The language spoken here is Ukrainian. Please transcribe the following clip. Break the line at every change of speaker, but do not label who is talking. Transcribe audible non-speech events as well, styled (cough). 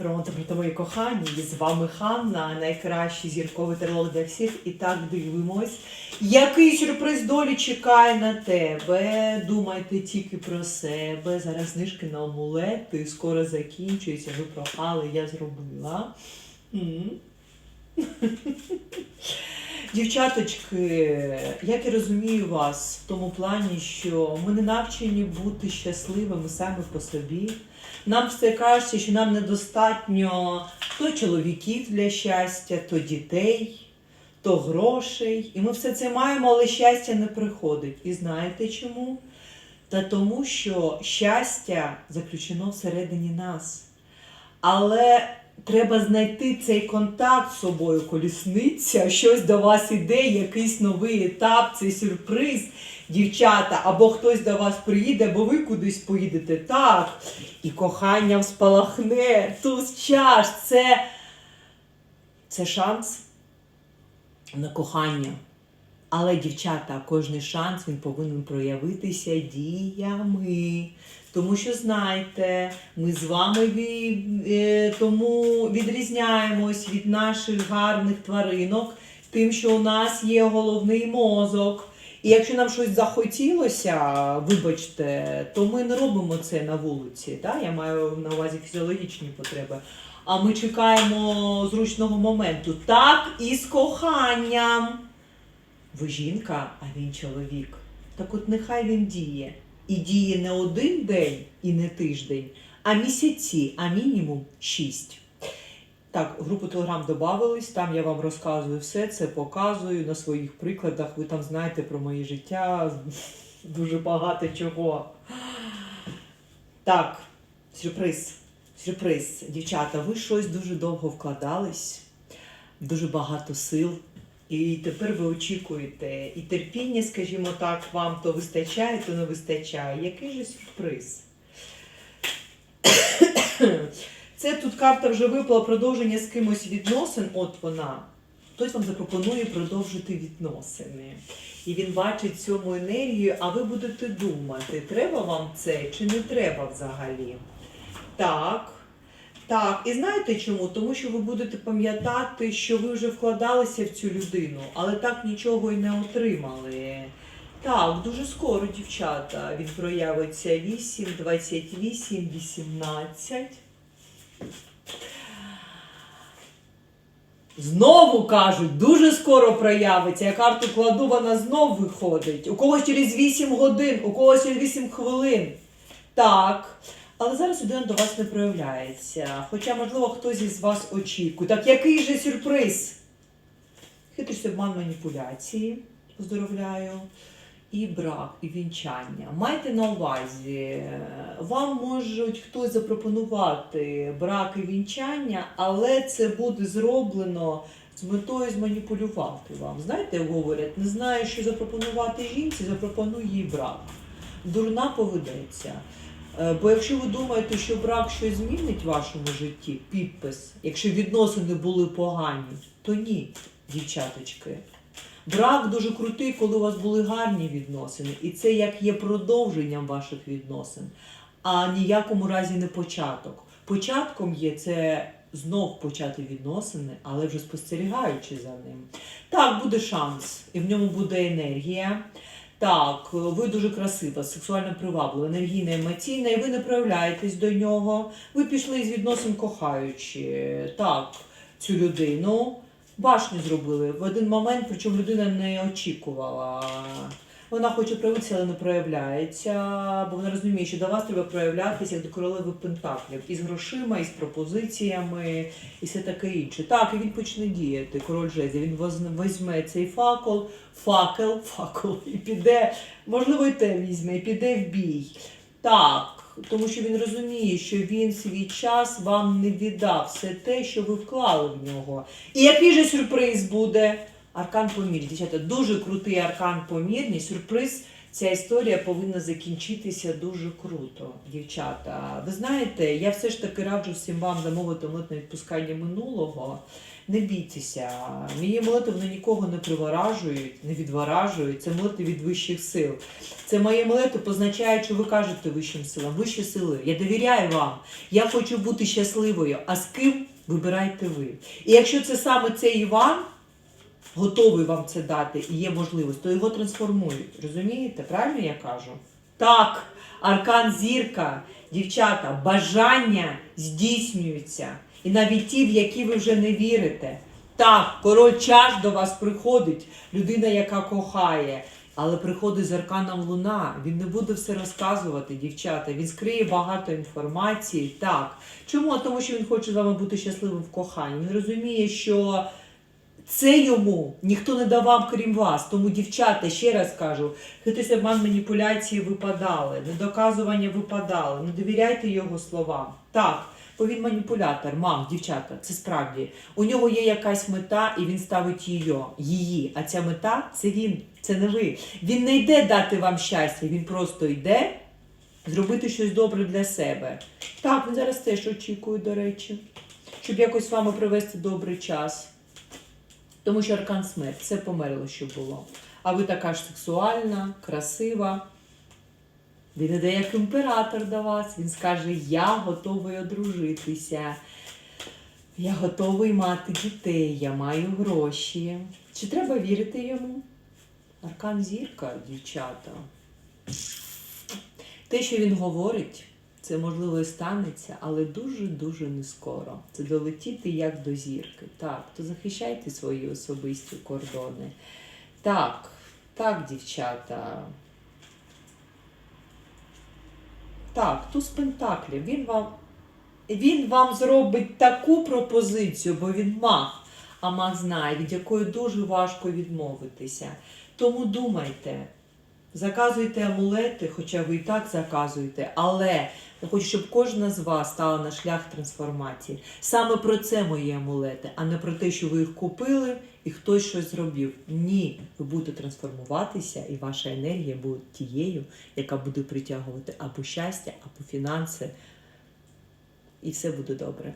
Романта про твоє кохання. І з вами Ханна, найкращий зірковий таролог для всіх. І так дивимось. Який сюрприз долі чекає на тебе? Думайте тільки про себе. Зараз знижки на амулети скоро закінчуються. Ви прохали, я зробила. М. (laughs) Дівчаточки, як я розумію вас в тому плані, що ми не навчені бути щасливими самі по собі. Нам все кажеться, що нам недостатньо то чоловіків для щастя, то дітей, то грошей. І ми все це маємо, але щастя не приходить. І знаєте чому? Та тому, що щастя заключено всередині нас. Але треба знайти цей контакт з собою, колісниця, щось до вас іде, якийсь новий етап, цей сюрприз, дівчата, або хтось до вас приїде, або ви кудись поїдете. Так. І кохання спалахне, туз чаш, це, це шанс на кохання. Але, дівчата, кожний шанс він повинен проявитися діями. Тому що знайте, ми з вами ві- е, тому відрізняємось від наших гарних тваринок, тим, що у нас є головний мозок. І якщо нам щось захотілося, вибачте, то ми не робимо це на вулиці. Да? Я маю на увазі фізіологічні потреби. А ми чекаємо зручного моменту. Так і з коханням. Ви жінка, а він чоловік. Так от нехай він діє. І діє не один день і не тиждень, а місяці, а мінімум шість. Так, групу Телеграм додавались, там я вам розказую все це, показую на своїх прикладах. Ви там знаєте про моє життя (laughs) дуже багато чого. Так, сюрприз. Сюрприз. Дівчата, ви щось дуже довго вкладались, дуже багато сил. І тепер ви очікуєте, і терпіння, скажімо так, вам то вистачає, то не вистачає. Який же сюрприз? (coughs) Це тут карта вже випала продовження з кимось відносин. От вона. Хтось вам запропонує продовжити відносини. І він бачить цьому енергію, а ви будете думати, треба вам це чи не треба взагалі. Так. Так, і знаєте чому? Тому що ви будете пам'ятати, що ви вже вкладалися в цю людину, але так нічого й не отримали. Так, дуже скоро, дівчата, він проявиться 8, 28, 18. Знову кажуть, дуже скоро проявиться. Я карту кладу, вона знов виходить. У когось через 8 годин, у когось через 8 хвилин. Так. Але зараз людина до вас не проявляється. Хоча, можливо, хтось із вас очікує. Так який же сюрприз? Хитрість обман маніпуляції, поздоровляю. І брак, і вінчання. Майте на увазі, вам можуть хтось запропонувати брак і вінчання, але це буде зроблено з метою зманіпулювати вам. Знаєте, говорять, не знаю, що запропонувати жінці, запропонуй їй брак. Дурна поведеться. Е, Бо якщо ви думаєте, що брак щось змінить в вашому житті, підпис, якщо відносини були погані, то ні, дівчаточки. Брак дуже крутий, коли у вас були гарні відносини, і це як є продовженням ваших відносин, а ніякому разі не початок. Початком є це знов почати відносини, але вже спостерігаючи за ним. Так, буде шанс, і в ньому буде енергія. Так, ви дуже красива, сексуально приваблива, енергійна, емоційна, і ви не проявляєтесь до нього. Ви пішли з відносин кохаючи. Так, цю людину. Башню зробили в один момент, причому людина не очікувала. Вона хоче проявитися, але не проявляється, бо вона розуміє, що до вас треба проявлятися як до королеви Пентаклів із грошима, із пропозиціями, і все таке інше. Так, і він почне діяти, король жезлів. Він візьме цей факел, факел, (laughs) факел, і піде, можливо, і те візьме, і піде в бій. Так, тому що він розуміє, що він свій час вам не віддав все те, що ви вклали в нього. І який же сюрприз буде? Аркан помірність. Дівчата, дуже крутий аркан помірність. Сюрприз ця історія повинна закінчитися дуже круто, дівчата. Ви знаєте, я все ж таки раджу всім вам замовити митне відпускання минулого. Не бійтеся, мої молитви вони нікого не приворажують, не відворажують. Це молитви від вищих сил. Це мої молитви позначають, що ви кажете вищим силам, вищі сили. Я довіряю вам. Я хочу бути щасливою. А з ким вибирайте ви? І якщо це саме цей Іван, готовий вам це дати і є можливість, то його трансформують. Розумієте? Правильно я кажу? Так, аркан зірка, дівчата, бажання здійснюються. І навіть ті, в які ви вже не вірите. Так, король чаш до вас приходить, людина, яка кохає. Але приходить з арканом Луна. Він не буде все розказувати, дівчата. Він скриє багато інформації. Так. Чому? Тому що він хоче з вами бути щасливим в коханні. Він розуміє, що це йому ніхто не давав, крім вас. Тому, дівчата, ще раз кажу, хитись обман маніпуляції випадали, недоказування випадали. Не довіряйте його словам. Так, бо він маніпулятор, мам, дівчата, це справді. У нього є якась мета, і він ставить її. її. А ця мета це він, це не ви. Він не йде дати вам щастя, він просто йде зробити щось добре для себе. Так, він зараз теж очікує, до речі, щоб якось з вами провести добрий час. Тому що аркан смерть, все померло, що було. А ви така ж сексуальна, красива. Він іде як імператор до вас. Він скаже: Я готовий одружитися. Я готовий мати дітей, я маю гроші. Чи треба вірити йому? Аркан зірка, дівчата. Те, що він говорить, це можливо і станеться, але дуже-дуже не скоро. Це долетіти як до зірки. Так, то захищайте свої особисті кордони. Так, так, дівчата. Так, туз пентаклів. Він вам, він вам зробить таку пропозицію, бо він маг, а маг знає, від якої дуже важко відмовитися. Тому думайте, заказуйте амулети, хоча ви і так заказуєте, але я хочу, щоб кожна з вас стала на шлях трансформації. Саме про це мої амулети, а не про те, що ви їх купили і хтось щось зробив. Ні, ви будете трансформуватися, і ваша енергія буде тією, яка буде притягувати або щастя, або фінанси. І все буде добре.